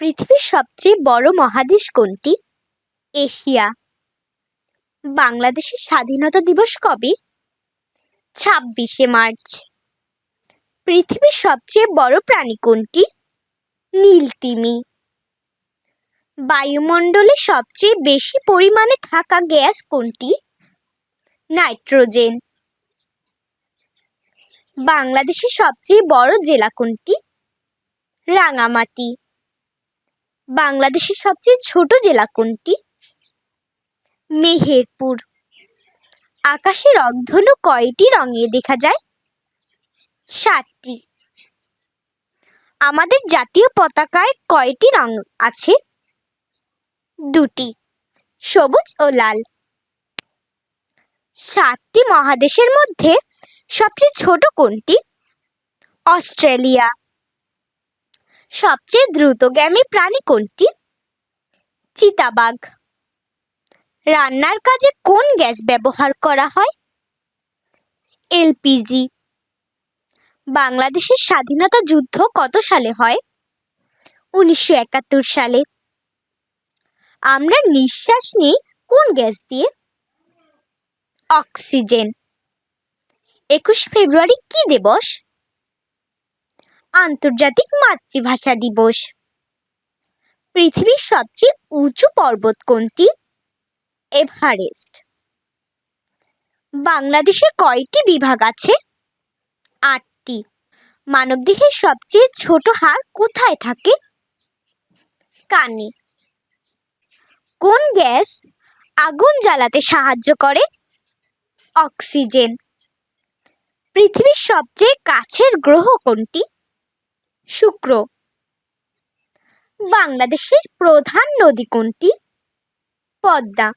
পৃথিবীর সবচেয়ে বড় মহাদেশ কোনটি? এশিয়া। বাংলাদেশের স্বাধীনতা দিবস কবে? ছাব্বিশে মার্চ। পৃথিবীর সবচেয়ে বড় প্রাণী কোনটি? নীলতিমি। বায়ুমণ্ডলে সবচেয়ে বেশি পরিমাণে থাকা গ্যাস কোনটি? নাইট্রোজেন। বাংলাদেশের সবচেয়ে বড় জেলা কোনটি? রাঙামাটি। বাংলাদেশের সবচেয়ে ছোট জেলা কোনটি? মেহেরপুর। আকাশে রংধনু কয়টি রঙে দেখা যায়? সাতটি আমাদের জাতীয় পতাকায় কয়টি রং আছে? দুটি, সবুজ ও লাল। সাতটি মহাদেশের মধ্যে সবচেয়ে ছোট কোনটি? অস্ট্রেলিয়া। সবচেয়ে দ্রুতগামী প্রাণী কোনটি? চিতাবাঘ। রান্নার কাজে কোন গ্যাস ব্যবহার করা হয়? এলপিজি। বাংলাদেশের স্বাধীনতা যুদ্ধ কত সালে হয়? উনিশশো একাত্তর সালে। আমরা নিঃশ্বাস নিই কোন গ্যাস দিয়ে? অক্সিজেন। একুশ ফেব্রুয়ারি কি দিবস? আন্তর্জাতিক মাতৃভাষা দিবস। পৃথিবীর সবচেয়ে উঁচু পর্বত কোনটি? এভারেস্ট। বাংলাদেশে কয়টি বিভাগ আছে? আটটি। মানবদেহের সবচেয়ে ছোট হাড় কোথায় থাকে? কানে। কোন গ্যাস আগুন জ্বালাতে সাহায্য করে? অক্সিজেন। পৃথিবীর সবচেয়ে কাছের গ্রহ কোনটি? শুক্র। বাংলাদেশের প্রধান নদী কোনটি? পদ্মা।